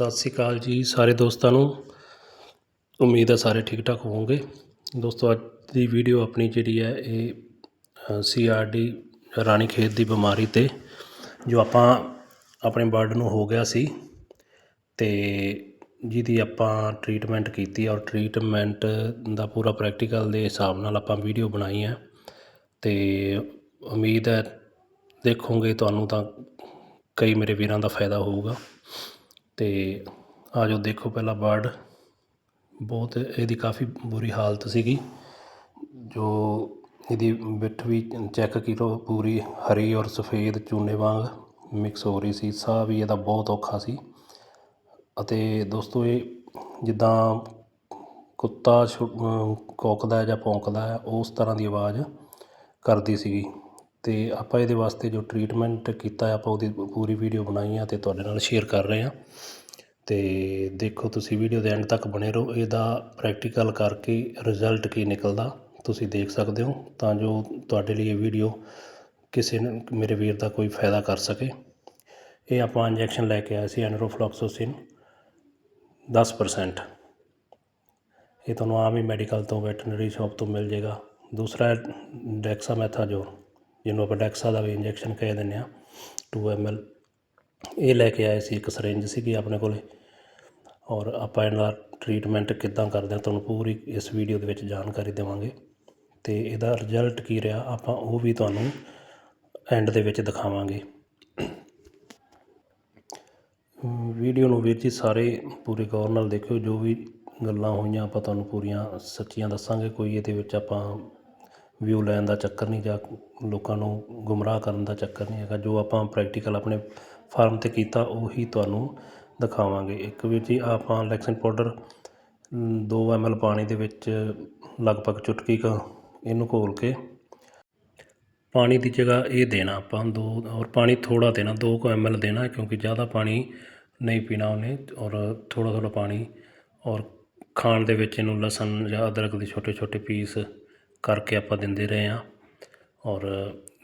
ਸਤਿ ਸ਼੍ਰੀ ਅਕਾਲ ਜੀ ਸਾਰੇ ਦੋਸਤਾਂ ਨੂੰ। ਉਮੀਦ ਹੈ ਸਾਰੇ ਠੀਕ ਠਾਕ ਹੋਵੋਗੇ। ਦੋਸਤੋ, ਅੱਜ ਦੀ ਵੀਡੀਓ ਆਪਣੀ ਜਿਹੜੀ ਹੈ ਇਹ ਸੀ ਆਰ ਡੀ ਰਾਣੀ ਖੇਤ ਦੀ ਬਿਮਾਰੀ ਤੇ, ਜੋ ਆਪਾਂ ਆਪਣੇ ਬਰਡ ਨੂੰ ਹੋ ਗਿਆ ਸੀ ਤੇ ਜਿਹਦੀ ਆਪਾਂ ਟ੍ਰੀਟਮੈਂਟ ਕੀਤੀ ਔਰ ਟ੍ਰੀਟਮੈਂਟ ਦਾ ਪੂਰਾ ਪ੍ਰੈਕਟੀਕਲ ਦੇ ਹਿਸਾਬ ਨਾਲ ਆਪਾਂ ਵੀਡੀਓ ਬਣਾਈ ਹੈ। ਤੇ ਉਮੀਦ ਹੈ ਦੇਖੋਗੇ ਤੁਹਾਨੂੰ ਤਾਂ ਕਈ ਮੇਰੇ ਵੀਰਾਂ ਦਾ ਫਾਇਦਾ ਹੋਊਗਾ। ਤੇ ਆ ਜੋ ਦੇਖੋ ਪਹਿਲਾਂ ਬਰਡ ਬਹੁਤ ਇਹਦੀ ਕਾਫੀ ਬੁਰੀ ਹਾਲਤ ਸੀਗੀ। ਜੋ ਇਹਦੀ ਬਿੱਠ ਵੀ ਚੈੱਕ ਕਰੋ ਪੂਰੀ ਹਰੀ ਔਰ ਸਫੇਦ ਚੂਨੇ ਵਾਂਗ ਮਿਕਸ ਹੋ ਰਹੀ ਸੀ। ਸਾਹ ਵੀ ਇਹਦਾ ਬਹੁਤ ਔਖਾ ਸੀ। ਅਤੇ ਦੋਸਤੋ, ਇਹ ਜਿੱਦਾਂ ਕੁੱਤਾ ਛੁ- ਅਮ ਜਾਂ ਭੌਂਕਦਾ, ਉਸ ਤਰ੍ਹਾਂ ਦੀ ਆਵਾਜ਼ ਕਰਦੀ ਸੀਗੀ। ਅਤੇ ਆਪਾਂ ਇਹਦੇ ਵਾਸਤੇ ਜੋ ਟਰੀਟਮੈਂਟ ਕੀਤਾ ਆਪਾਂ ਉਹਦੀ ਪੂਰੀ ਵੀਡੀਓ ਬਣਾਈ ਆ ਅਤੇ ਤੁਹਾਡੇ ਨਾਲ ਸ਼ੇਅਰ ਕਰ ਰਹੇ ਹਾਂ ਅਤੇ ਦੇਖੋ ਤੁਸੀਂ ਵੀਡੀਓ ਦੇ ਐਂਡ ਤੱਕ ਬਣੇ ਰਹੋ। ਇਹਦਾ ਪ੍ਰੈਕਟੀਕਲ ਕਰਕੇ ਰਿਜ਼ਲਟ ਕੀ ਨਿਕਲਦਾ, ਤੁਸੀਂ ਦੇਖ ਸਕਦੇ ਹੋ। ਤਾਂ ਜੋ ਤੁਹਾਡੇ ਲਈ ਇਹ ਵੀਡੀਓ ਕਿਸੇ ਨੂੰ, ਮੇਰੇ ਵੀਰ ਦਾ ਕੋਈ ਫਾਇਦਾ ਕਰ ਸਕੇ। ਇਹ ਆਪਾਂ ਇੰਜੈਕਸ਼ਨ ਲੈ ਕੇ ਆਏ ਸੀ ਐਨਰੋਫਲੋਕਸੋਸਿਨ 10% ਇਹ ਤੁਹਾਨੂੰ ਆਮ ਹੀ ਮੈਡੀਕਲ ਤੋਂ ਵੈਟਰਨਰੀ ਸ਼ਾਪ ਤੋਂ ਮਿਲ ਜਾਏਗਾ ਦੂਸਰਾ ਡੈਕਸਾਮੈਥਾਜੋਰ ਜਿਹਨੂੰ ਆਪਾਂ ਡੈਕਸਾ ਦਾ ਵੀ ਇੰਜੈਕਸ਼ਨ ਕਹਿ ਦਿੰਦੇ ਆ 2 ml ਇਹ ਲੈ ਕੇ ਆਏ ਸੀ ਇੱਕ ਸਰਿੰਜ ਸੀਗੀ ਆਪਣੇ ਕੋਲੇ। ਔਰ ਆਪਾਂ ਇਹਦਾ ਟ੍ਰੀਟਮੈਂਟ ਕਿੱਦਾਂ ਕਰਦੇ ਹਾਂ ਤੁਹਾਨੂੰ ਪੂਰੀ ਇਸ ਵੀਡੀਓ ਦੇ ਵਿੱਚ ਜਾਣਕਾਰੀ ਦੇਵਾਂਗੇ। ਤੇ ਇਹਦਾ ਰਿਜ਼ਲਟ ਕੀ ਰਿਹਾ, ਆਪਾਂ ਉਹ ਵੀ ਤੁਹਾਨੂੰ ਐਂਡ ਦੇ ਵਿੱਚ ਦਿਖਾਵਾਂਗੇ। ਵੀਡੀਓ ਨੂੰ ਵੀਰ ਜੀ ਸਾਰੇ ਪੂਰੇ ਗੌਰ ਨਾਲ ਦੇਖਿਓ, ਜੋ ਵੀ ਗੱਲਾਂ ਹੋਈਆਂ ਆਪਾਂ ਤੁਹਾਨੂੰ ਪੂਰੀਆਂ ਸੱਚੀਆਂ ਦੱਸਾਂਗੇ। ਕੋਈ ਇਹਦੇ ਵਿੱਚ ਆਪਾਂ ਵਿਊ ਲੈਣ ਦਾ ਚੱਕਰ ਨਹੀਂ ਜਾਂ ਲੋਕਾਂ ਨੂੰ ਗੁੰਮਰਾਹ ਕਰਨ ਦਾ ਚੱਕਰ ਨਹੀਂ ਹੈਗਾ। ਜੋ ਆਪਾਂ ਪ੍ਰੈਕਟੀਕਲ ਆਪਣੇ ਫਾਰਮ ਤੇ ਕੀਤਾ, ਉਹੀ ਤੁਹਾਨੂੰ ਦਿਖਾਵਾਂਗੇ। ਇੱਕ ਵੀਰ ਜੀ, ਆਪਾਂ ਲੈਕਸਨ ਪਾਊਡਰ 2 ml ਪਾਣੀ ਦੇ ਵਿੱਚ ਲਗਭਗ ਚੁਟਕੀ ਕ ਇਹਨੂੰ ਘੋਲ ਕੇ ਪਾਣੀ ਦੀ ਜਗ੍ਹਾ ਇਹ ਦੇਣਾ ਆਪਾਂ ਦੋ, ਔਰ ਪਾਣੀ ਥੋੜਾ ਦੇਣਾ 2 ml ਦੇਣਾ, ਕਿਉਂਕਿ ਜ਼ਿਆਦਾ ਪਾਣੀ ਨਹੀਂ ਪੀਣਾ ਉਹਨੇ, ਔਰ ਥੋੜਾ ਥੋੜਾ ਪਾਣੀ, ਔਰ ਖਾਣ ਦੇ ਵਿੱਚ ਇਹਨੂੰ ਲਸਣ ਜਾਂ ਅਦਰਕ ਦੇ ਛੋਟੇ ਛੋਟੇ ਪੀਸ ਕਰਕੇ ਆਪਾਂ ਦਿੰਦੇ ਰਹੇ ਹਾਂ। ਔਰ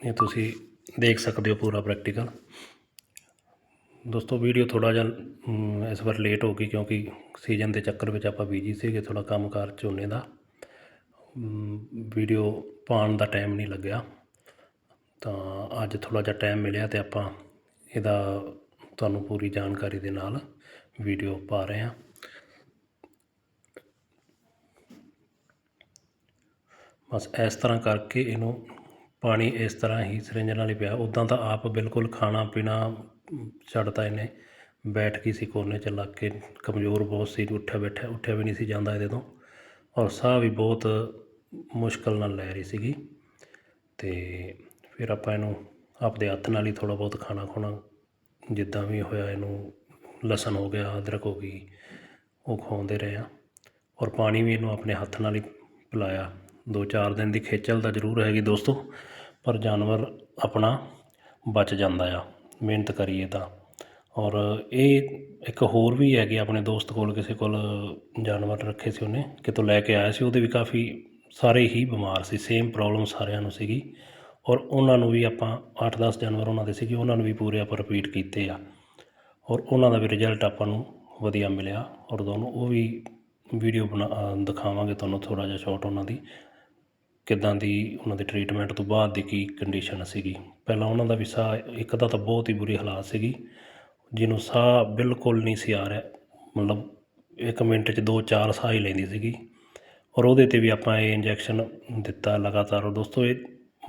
ਇਹ ਤੁਸੀਂ ਦੇਖ ਸਕਦੇ ਹੋ ਪੂਰਾ ਪ੍ਰੈਕਟੀਕਲ ਦੋਸਤੋ ਵੀਡੀਓ ਥੋੜਾ ਜਿਹਾ ਇਸ ਵਾਰ ਲੇਟ ਹੋ ਗਈ ਕਿਉਂਕਿ ਸੀਜ਼ਨ ਦੇ ਚੱਕਰ ਵਿੱਚ ਆਪਾਂ ਬਿਜ਼ੀ ਸੀਗੇ ਥੋੜਾ ਕੰਮਕਾਰ ਝੋਨੇ ਦਾ। ਵੀਡੀਓ ਪਾਉਣ ਦਾ ਟਾਈਮ ਨਹੀਂ ਲੱਗਿਆ। ਤਾਂ ਅੱਜ ਥੋੜਾ ਜਿਹਾ ਟਾਈਮ ਮਿਲਿਆ ਤੇ ਆਪਾਂ ਇਹਦਾ ਤੁਹਾਨੂੰ ਪੂਰੀ ਜਾਣਕਾਰੀ ਦੇ ਨਾਲ ਵੀਡੀਓ ਪਾ ਰਹੇ ਹਾਂ। ਬਸ ਇਸ ਤਰ੍ਹਾਂ ਕਰਕੇ ਇਹਨੂੰ ਪਾਣੀ ਇਸ ਤਰ੍ਹਾਂ ਹੀ ਸਿਰੰਜ ਨਾਲ ਹੀ ਪਿਆ। ਉੱਦਾਂ ਤਾਂ ਆਪ ਬਿਲਕੁਲ ਖਾਣਾ ਪੀਣਾ ਛੱਡਤਾ ਇਹਨੇ। ਬੈਠ ਗਈ ਸੀ ਕੋਨੇ 'ਚ, ਲੱਗ ਕੇ ਕਮਜ਼ੋਰ ਬਹੁਤ ਸੀ, ਉੱਠਿਆ ਬੈਠਿਆ, ਉੱਠਿਆ ਵੀ ਨਹੀਂ ਸੀ ਜਾਂਦਾ ਇਹਦੇ ਤੋਂ। ਔਰ ਸਾਹ ਵੀ ਬਹੁਤ ਮੁਸ਼ਕਲ ਨਾਲ ਲੈ ਰਹੀ ਸੀਗੀ। ਤੇ ਫਿਰ ਆਪਾਂ ਇਹਨੂੰ ਆਪਦੇ ਹੱਥ ਨਾਲ ਹੀ ਥੋੜਾ ਬਹੁਤ ਖਾਣਾ ਖੁਣਾ, ਜਿੱਦਾਂ ਵੀ ਹੋਇਆ ਇਹਨੂੰ ਲਸਣ ਹੋ ਗਿਆ, ਅਦਰਕ ਹੋ ਗਈ, ਉਹ ਖਵਾਉਂਦੇ ਰਹੇ ਆ ਔਰ ਪਾਣੀ ਵੀ ਇਹਨੂੰ ਆਪਣੇ ਹੱਥ ਨਾਲ ਹੀ ਪਿਲਾਇਆ। ਦੋ ਚਾਰ ਦਿਨ ਦੀ ਖੇਚਲ ਤਾਂ ਜ਼ਰੂਰ ਹੈਗੀ ਦੋਸਤੋ, ਪਰ ਜਾਨਵਰ ਆਪਣਾ ਬਚ ਜਾਂਦਾ ਆ, ਮਿਹਨਤ ਕਰੀਏ ਤਾਂ। ਔਰ ਇਹ ਇੱਕ ਹੋਰ ਵੀ ਹੈਗੇ ਆਪਣੇ ਦੋਸਤ ਕੋਲ, ਕਿਸੇ ਕੋਲ ਜਾਨਵਰ ਰੱਖੇ ਸੀ ਉਹਨੇ, ਕਿਤੋਂ ਲੈ ਕੇ ਆਇਆ ਸੀ, ਉਹਦੇ ਵੀ ਕਾਫੀ ਸਾਰੇ ਹੀ ਬਿਮਾਰ ਸੀ ਸੇਮ ਪ੍ਰੋਬਲਮ ਸਾਰਿਆਂ ਨੂੰ ਸੀਗੀ। ਔਰ ਉਹਨਾਂ ਨੂੰ ਵੀ ਆਪਾਂ 8-10 ਜਾਨਵਰ ਉਹਨਾਂ ਦੇ ਸੀਗੇ, ਉਹਨਾਂ ਨੂੰ ਵੀ ਪੂਰੇ ਆਪਾਂ ਰਿਪੀਟ ਕੀਤੇ ਆ। ਔਰ ਉਹਨਾਂ ਦਾ ਵੀ ਰਿਜ਼ਲਟ ਆਪਾਂ ਨੂੰ ਵਧੀਆ ਮਿਲਿਆ, ਔਰ ਦੋਨੋਂ ਉਹ ਵੀ ਵੀਡੀਓ ਬਣਾ, ਦਿਖਾਵਾਂਗੇ ਤੁਹਾਨੂੰ ਥੋੜਾ ਜਿਹਾ ਸ਼ਾਰਟ ਉਹਨਾਂ ਦੀ। ਕਿੱਦਾਂ ਦੀ ਉਹਨਾਂ ਦੇ ਟਰੀਟਮੈਂਟ ਤੋਂ ਬਾਅਦ ਦੀ ਕੀ ਕੰਡੀਸ਼ਨ ਸੀਗੀ। ਪਹਿਲਾਂ ਉਹਨਾਂ ਦਾ ਵੀ ਸਾਹ ਇੱਕ ਦਾ ਤਾਂ ਬਹੁਤ ਹੀ ਬੁਰੀ ਹਾਲਾਤ ਸੀਗੀ, ਜਿਹਨੂੰ ਸਾਹ ਬਿਲਕੁਲ ਨਹੀਂ ਸੀ ਆ ਰਿਹਾ। ਮਤਲਬ ਇੱਕ ਮਿੰਟ 'ਚ ਦੋ ਚਾਰ ਸਾਹ ਹੀ ਲੈਂਦੀ ਸੀਗੀ। ਔਰ ਉਹਦੇ ਤੇ ਵੀ ਆਪਾਂ ਇਹ ਇੰਜੈਕਸ਼ਨ ਦਿੱਤਾ ਲਗਾਤਾਰ। ਔਰ ਦੋਸਤੋ, ਇਹ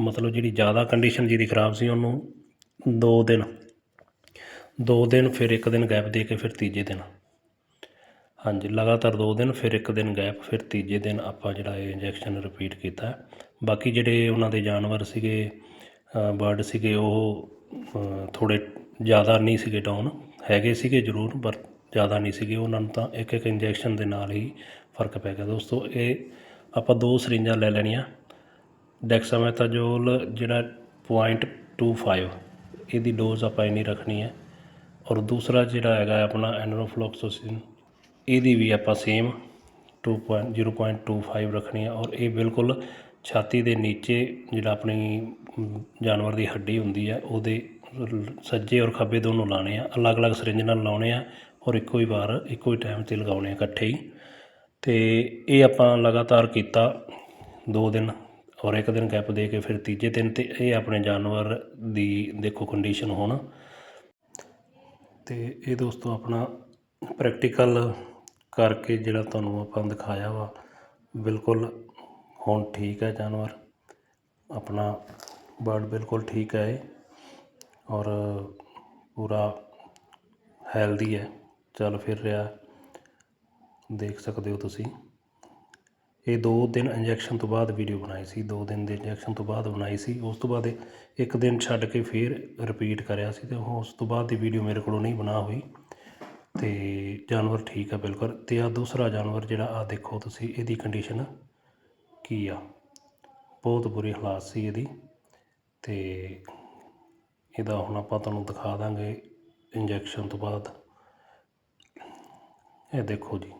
ਮਤਲਬ ਜਿਹੜੀ ਜ਼ਿਆਦਾ ਕੰਡੀਸ਼ਨ ਜਿਹਦੀ ਖਰਾਬ ਸੀ ਉਹਨੂੰ ਦੋ ਦਿਨ ਦੋ ਦਿਨ ਫਿਰ ਇੱਕ ਦਿਨ ਗੈਪ ਦੇ ਕੇ ਫਿਰ ਤੀਜੇ ਦਿਨ। ਹਾਂਜੀ, ਲਗਾਤਾਰ ਦੋ ਦਿਨ, ਫਿਰ ਇੱਕ ਦਿਨ ਗੈਪ, ਫਿਰ ਤੀਜੇ ਦਿਨ ਆਪਾਂ ਜਿਹੜਾ ਇਹ ਇੰਜੈਕਸ਼ਨ ਰਿਪੀਟ ਕੀਤਾ। ਬਾਕੀ ਜਿਹੜੇ ਉਹਨਾਂ ਦੇ ਜਾਨਵਰ ਸੀਗੇ ਬਰਡ ਸੀਗੇ, ਉਹ ਥੋੜ੍ਹੇ ਜ਼ਿਆਦਾ ਨਹੀਂ ਸੀਗੇ ਡਾਊਨ ਹੈਗੇ ਸੀਗੇ ਜ਼ਰੂਰ, ਪਰ ਜ਼ਿਆਦਾ ਨਹੀਂ ਸੀਗੇ। ਉਹਨਾਂ ਨੂੰ ਤਾਂ ਇੱਕ ਇੱਕ ਇੰਜੈਕਸ਼ਨ ਦੇ ਨਾਲ ਹੀ ਫ਼ਰਕ ਪੈ ਗਿਆ। ਦੋਸਤੋ, ਇਹ ਆਪਾਂ ਦੋ ਸਰਿੰਜਾਂ ਲੈ ਲੈਣੀਆਂ। ਡੈਕਸਾਮੈਥਾਜੋਲ ਜਿਹੜਾ 0.25 ਇਹਦੀ ਡੋਜ਼ ਆਪਾਂ ਇੰਨੀ ਰੱਖਣੀ ਹੈ। ਔਰ ਦੂਸਰਾ ਜਿਹੜਾ ਹੈਗਾ ਆਪਣਾ ਐਨਰੋਫਲੋਕਸੋਸਿਨ ਇਹਦੀ ਵੀ ਆਪਾਂ ਸੇਮ 2.0.25 ਰੱਖਣੀ ਆ ਔਰ ਇਹ ਬਿਲਕੁਲ ਛਾਤੀ ਦੇ ਨੀਚੇ ਜਿਹੜਾ ਆਪਣੀ ਜਾਨਵਰ ਦੀ ਹੱਡੀ ਹੁੰਦੀ ਹੈ ਉਹਦੇ ਸੱਜੇ ਔਰ ਖੱਬੇ ਦੋਨੋਂ ਲਾਣੇ ਆ, ਅਲੱਗ-ਅਲੱਗ ਸਰਿੰਜ ਨਾਲ ਲਾਉਣੇ ਆ ਔਰ ਇੱਕੋ ਹੀ ਵਾਰ, ਇੱਕੋ ਹੀ ਟਾਈਮ 'ਤੇ ਲਗਾਉਣੇ ਆ ਇਕੱਠੇ ਹੀ। ਅਤੇ ਇਹ ਆਪਾਂ ਲਗਾਤਾਰ ਕੀਤਾ ਦੋ ਦਿਨ ਔਰ ਇੱਕ ਦਿਨ ਗੈਪ ਦੇ ਕੇ ਫਿਰ ਤੀਜੇ ਦਿਨ ਤੇ ਇਹ ਆਪਣੇ ਜਾਨਵਰ ਦੀ ਦੇਖੋ ਕੰਡੀਸ਼ਨ ਹੁਣ। ਤੇ ਇਹ ਦੋਸਤੋ ਆਪਣਾ ਪ੍ਰੈਕਟੀਕਲ ਕਰਕੇ ਜਿਹੜਾ ਤੁਹਾਨੂੰ ਆਪਾਂ ਦਿਖਾਇਆ ਵਾ, ਬਿਲਕੁਲ ਹੁਣ ਠੀਕ ਹੈ ਜਾਨਵਰ। ਆਪਣਾ ਬਰਡ ਬਿਲਕੁਲ ਠੀਕ ਹੈ ਇਹ ਔਰ ਪੂਰਾ ਹੈਲਦੀ ਹੈ। ਚੱਲ ਫਿਰ ਰਿਹਾ, ਦੇਖ ਸਕਦੇ ਹੋ ਤੁਸੀਂ। ਇਹ ਦੋ ਦਿਨ ਇੰਜੈਕਸ਼ਨ ਤੋਂ ਬਾਅਦ ਵੀਡੀਓ ਬਣਾਈ ਸੀ, ਦੋ ਦਿਨ ਦੇ ਇੰਜੈਕਸ਼ਨ ਤੋਂ ਬਾਅਦ ਬਣਾਈ ਸੀ। ਉਸ ਤੋਂ ਬਾਅਦ ਇਹ ਇੱਕ ਦਿਨ ਛੱਡ ਕੇ ਫਿਰ ਰਿਪੀਟ ਕਰਿਆ ਸੀ ਤੇ ਉਸ ਤੋਂ ਬਾਅਦ ਦੀ ਵੀਡੀਓ ਮੇਰੇ ਕੋਲੋਂ ਨਹੀਂ ਬਣਾ ਹੋਈ। ਤੇ ਜਾਨਵਰ ਠੀਕ ਆ ਬਿਲਕੁਲ ਤੇ ਆ ਦੂਸਰਾ ਜਾਨਵਰ ਜਿਹੜਾ ਆ ਦੇਖੋ ਤੁਸੀਂ, ਇਹਦੀ ਕੰਡੀਸ਼ਨ ਕੀ ਆ? ਬਹੁਤ ਬੁਰੀ ਹਾਲਾਤ ਸੀ ਇਹਦੀ ਤੇ ਇਹਦਾ ਹੁਣ ਆਪਾਂ ਤੁਹਾਨੂੰ ਦਿਖਾ ਦਾਂਗੇ ਇੰਜੈਕਸ਼ਨ ਤੋਂ ਬਾਅਦ। ਇਹ ਦੇਖੋ ਜੀ,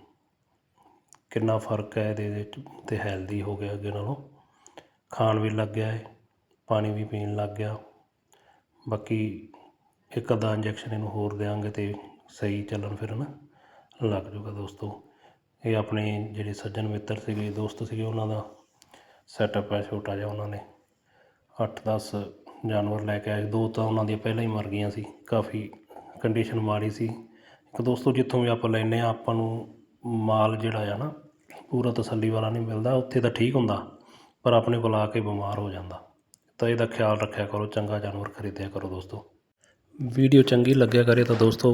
ਕਿੰਨਾ ਫ਼ਰਕ ਹੈ ਇਹਦੇ ਵਿੱਚ ਤੇ ਹੈਲਦੀ ਹੋ ਗਿਆ ਅੱਗੇ ਨਾਲੋਂ। ਖਾਣ ਵੀ ਲੱਗ ਗਿਆ ਹੈ ਪਾਣੀ ਵੀ ਪੀਣ ਲੱਗ ਗਿਆ। ਬਾਕੀ ਇੱਕ ਅੱਧਾ ਇੰਜੈਕਸ਼ਨ ਇਹਨੂੰ ਹੋਰ ਦਿਆਂਗੇ ਤੇ ਸਹੀ ਚੱਲਣ ਫਿਰਨ ਲੱਗ ਜੂਗਾ ਦੋਸਤੋ। ਇਹ ਆਪਣੇ ਜਿਹੜੇ ਸੱਜਣ ਮਿੱਤਰ ਸੀਗੇ, ਦੋਸਤ ਸੀਗੇ, ਉਹਨਾਂ ਦਾ ਸੈਟਅਪ ਹੈ ਛੋਟਾ ਜਿਹਾ ਉਹਨਾਂ ਨੇ। 8-10 ਜਾਨਵਰ ਲੈ ਕੇ ਆਏ। ਦੋ ਤਾਂ ਉਹਨਾਂ ਦੀਆਂ ਪਹਿਲਾਂ ਹੀ ਮਰ ਗਈਆਂ ਸੀ। ਕਾਫੀ ਕੰਡੀਸ਼ਨ ਮਾੜੀ ਸੀ। ਇੱਕ ਦੋਸਤੋ, ਜਿੱਥੋਂ ਵੀ ਆਪਾਂ ਲੈਂਦੇ ਆ ਆਪਾਂ ਨੂੰ ਮਾਲ ਜਿਹੜਾ ਆ ਨਾ, ਪੂਰਾ ਤਸੱਲੀ ਵਾਲਾ ਨਹੀਂ ਮਿਲਦਾ। ਉੱਥੇ ਤਾਂ ਠੀਕ ਹੁੰਦਾ, ਪਰ ਆਪਣੇ ਕੋਲ ਆ ਕੇ ਬਿਮਾਰ ਹੋ ਜਾਂਦਾ। ਤਾਂ ਇਹਦਾ ਖਿਆਲ ਰੱਖਿਆ ਕਰੋ, ਚੰਗਾ ਜਾਨਵਰ ਖਰੀਦਿਆ ਕਰੋ ਦੋਸਤੋ। ਵੀਡੀਓ ਚੰਗੀ ਲੱਗਿਆ ਕਰੇ ਤਾਂ ਦੋਸਤੋ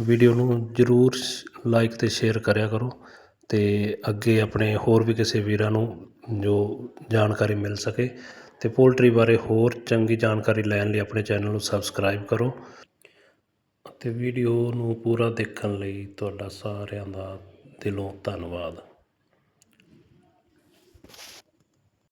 ਵੀਡੀਓ ਨੂੰ ਜ਼ਰੂਰ ਲਾਈਕ ਅਤੇ ਸ਼ੇਅਰ ਕਰਿਆ ਕਰੋ ਅਤੇ ਅੱਗੇ ਆਪਣੇ ਹੋਰ ਵੀ ਕਿਸੇ ਵੀਰਾਂ ਨੂੰ ਜੋ ਜਾਣਕਾਰੀ ਮਿਲ ਸਕੇ ਅਤੇ ਪੋਲਟਰੀ ਬਾਰੇ ਹੋਰ ਚੰਗੀ ਜਾਣਕਾਰੀ ਲੈਣ ਲਈ ਆਪਣੇ ਚੈਨਲ ਨੂੰ ਸਬਸਕ੍ਰਾਈਬ ਕਰੋ ਅਤੇ ਵੀਡੀਓ ਨੂੰ ਪੂਰਾ ਦੇਖਣ ਲਈ ਤੁਹਾਡਾ ਸਾਰਿਆਂ ਦਾ ਦਿਲੋਂ ਧੰਨਵਾਦ।